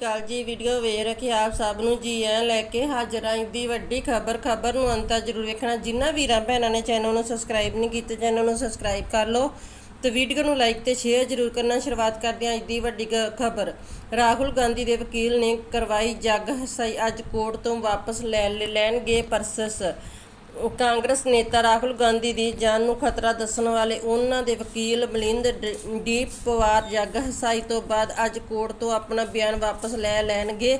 ਕਾਲ ਜੀ ਵੀਡੀਓ ਵੇਖ ਰੱਖੇ ਆਪ ਸਭ ਨੂੰ ਜੀ ਐ ਲੈ ਕੇ ਹਾਜ਼ਰ ਆਂ ਦੀ ਵੱਡੀ ਖਬਰ। ਖਬਰ ਨੂੰ ਅੰਤ ਤੱਕ ਜ਼ਰੂਰ ਵੇਖਣਾ। ਜਿਨ੍ਹਾਂ ਵੀਰਾਂ ਭੈਣਾਂ ਨੇ ਚੈਨਲ ਨੂੰ ਸਬਸਕ੍ਰਾਈਬ ਨਹੀਂ ਕੀਤਾ ਚੈਨਲ ਨੂੰ ਸਬਸਕ੍ਰਾਈਬ ਕਰ ਲਓ ਤੇ ਵੀਡੀਓ ਨੂੰ ਲਾਈਕ ਤੇ ਸ਼ੇਅਰ ਜ਼ਰੂਰ ਕਰਨਾ। ਸ਼ੁਰੂਆਤ ਕਰਦੇ ਹਾਂ ਅੱਜ ਦੀ ਵੱਡੀ ਖਬਰ। ਰਾਹੁਲ ਗਾਂਧੀ ਦੇ ਵਕੀਲ ਨੇ ਕਰਵਾਈ ਜੱਗ ਹਸਾਈ। ਅੱਜ ਕੋਰਟ ਤੋਂ ਵਾਪਸ ਲੈ ਲੈ- ਲੈਣਗੇ ਪਰਸਸ ਕਾਂਗਰਸ ਨੇਤਾ ਰਾਹੁਲ ਗਾਂਧੀ ਦੀ ਜਾਨ ਨੂੰ ਖਤਰਾ ਦੱਸਣ ਵਾਲੇ ਉਹਨਾਂ ਦੇ ਵਕੀਲ ਮਲਿੰਦ ਡ- ਪਵਾਰ ਜੱਗ ਹਸਾਈ ਤੋਂ ਬਾਅਦ ਅੱਜ ਕੋਰਟ ਤੋਂ ਆਪਣਾ ਬਿਆਨ ਵਾਪਸ ਲੈ ਲੈਣਗੇ।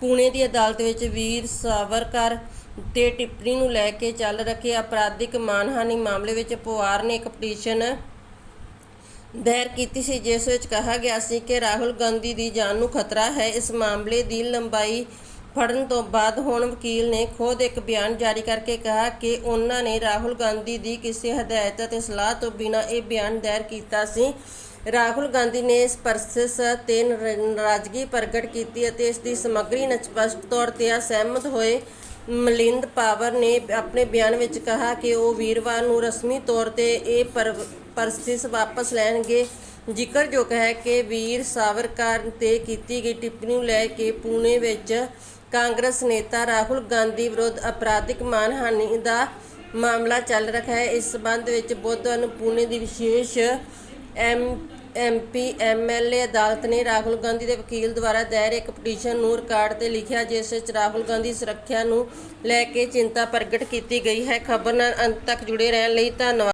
ਪੁਣੇ ਦੀ ਅਦਾਲਤ ਵਿੱਚ ਵੀਰ ਸਾਵਰਕਰ ਤੇ ਟਿੱਪਣੀ ਨੂੰ ਲੈ ਕੇ ਚੱਲ ਰਹੇ ਅਪਰਾਧਿਕ ਮਾਨਹਾਨੀ ਮਾਮਲੇ ਵਿੱਚ ਪਵਾਰ ਨੇ ਇੱਕ ਪਟੀਸ਼ਨ ਦਾਇਰ ਕੀਤੀ ਸੀ, ਜਿਸ ਵਿੱਚ ਕਿਹਾ ਗਿਆ ਸੀ ਕਿ ਰਾਹੁਲ ਗਾਂਧੀ ਦੀ ਜਾਨ ਨੂੰ ਖਤਰਾ ਹੈ। ਇਸ ਮਾਮਲੇ ਦੀ ਲੰਬਾਈ ਫੜਨ ਤੋਂ ਬਾਅਦ ਹੁਣ ਵਕੀਲ ਨੇ ਖੁਦ ਇੱਕ ਬਿਆਨ ਜਾਰੀ ਕਰਕੇ ਕਿਹਾ ਕਿ ਉਹਨਾਂ ਨੇ ਰਾਹੁਲ ਗਾਂਧੀ ਦੀ ਕਿਸੇ ਹਦਾਇਤ ਅਤੇ ਸਲਾਹ ਤੋਂ ਬਿਨਾਂ ਇਹ ਬਿਆਨ ਦਾਇਰ ਕੀਤਾ ਸੀ। ਰਾਹੁਲ ਗਾਂਧੀ ਨੇ ਇਸ ਪ੍ਰੋਸੈਸ ਤੇ ਨਾਰਾਜ਼ਗੀ ਪ੍ਰਗਟ ਕੀਤੀ ਅਤੇ ਇਸ ਦੀ ਸਮੱਗਰੀ ਨਾਲ ਸਪਸ਼ਟ ਤੌਰ ਤੇ ਅਸਹਿਮਤ ਹੋਏ। ਮਲਿੰਦ ਪਾਵਰ ਨੇ ਆਪਣੇ ਬਿਆਨ ਵਿੱਚ ਕਿਹਾ ਕਿ ਉਹ ਵੀਰਵਾਰ ਨੂੰ ਰਸਮੀ ਤੌਰ ਤੇ ਇਹ ਪਰਸਿਸ ਵਾਪਸ ਲੈਣਗੇ। ਜ਼ਿਕਰਯੋਗ ਹੈ ਕਿ ਵੀਰ ਸਾਵਰਕਰ ਤੇ ਕੀਤੀ ਗਈ ਟਿੱਪਣੀ ਨੂੰ ਲੈ ਕੇ ਪੁਣੇ ਵਿੱਚ ਕਾਂਗਰਸ ਨੇਤਾ ਰਾਹੁਲ ਗਾਂਧੀ ਵਿਰੁੱਧ ਅਪਰਾਧਿਕ ਮਾਨਹਾਨੀ ਦਾ ਮਾਮਲਾ ਚੱਲ ਰਿਹਾ ਹੈ। ਇਸ ਸਬੰਧ ਵਿੱਚ ਬੁੱਧਵਾਰ ਨੂੰ ਪੁਣੇ ਦੀ ਵਿਸ਼ੇਸ਼ ਐਮ ਐਮਪੀ ਐਮਐਲਏ ਅਦਾਲਤ ਨੇ ਰਾਹੁਲ ਗਾਂਧੀ ਦੇ ਵਕੀਲ ਦੁਆਰਾ ਦਾਇਰ ਇੱਕ ਪਟੀਸ਼ਨ ਨੂੰ ਰਿਕਾਰਡ ਤੇ ਲਿਖਿਆ, ਜਿਸ ਵਿੱਚ ਰਾਹੁਲ ਗਾਂਧੀ ਸੁਰੱਖਿਆ ਨੂੰ ਲੈ ਕੇ ਚਿੰਤਾ ਪ੍ਰਗਟ ਕੀਤੀ ਗਈ ਹੈ। ਖਬਰ ਨਾਲ ਅੰਤ ਤੱਕ ਜੁੜੇ ਰਹਿਣ ਲਈ ਧੰਨਵਾਦ।